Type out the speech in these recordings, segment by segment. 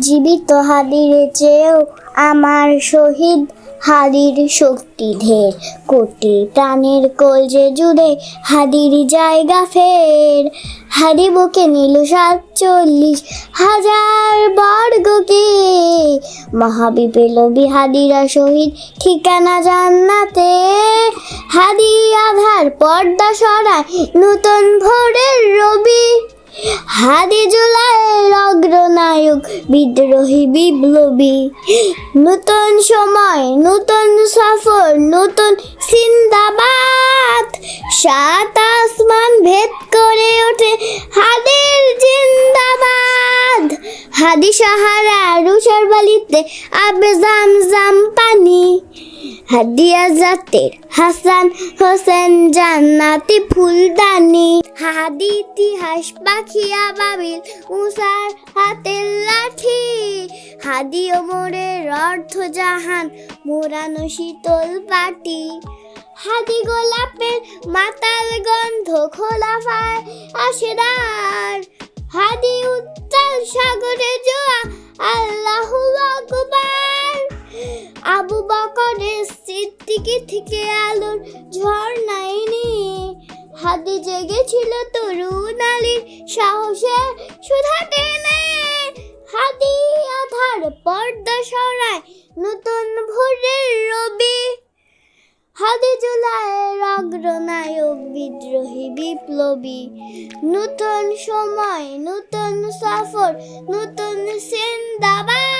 জীবিত হাদির চেয়েও আমার শহীদ হাদির শক্তি ঢের। কোটি প্রাণের কলজে জুড়ে হাদির জায়গা ফের। হাদি বুকে নিল সাতচল্লিশ হাজার বর্গকে। মহাবি পেল বিহাদিরা শহীদ ঠিকানা জান্নাতে। হাদি আধার পর্দা সরায় নতুন ভোরের রবি। হাদি জুলাইয়ের বিদ্রোহী বিপ্লবী। নতুন সময়, নতুন সফর, নতুন সিন্দাবাদ সাত আসমান ভেদ করে ওঠে হাদির জিন্দাবাদ। হাদি সাহারা রুষার বালিতে আবে জাম জাম পানি। হাদিয়া জাতের হাসান হোসেন জান্নাতি ফুলদানি। হাদি ইতিহাস পাখিয়া বাবিল উষার হাতের লাঠি। হাদি ওমরের অর্ধ জাহান, মোরানো শীতল পাটি। হাদি গোলাপের মাতাল গন্ধ খোলা ফায় আশেদার হাদি উত্তাল সাগরে জোয়া, আল্লাহু আকবার। আবু বকরের সিদ্দিকি থেকে আলোর ঝর্ণায় নিয়ে হাদি জেগেছিল তরুণ আলীর সাহসে সুধা টেনে। হাদি আধার পর্দা সরায় নতুন ভোরের রবি। হাদি জুলাইয়ের অগ্রনায়ক বিদ্রোহী বিপ্লবী। নতুন সময়, নতুন সফর, নতুন সিন্দাবাদ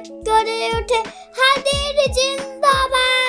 সাত আসমান ভেদ করে ওঠে হাদির জিন্দাবাদ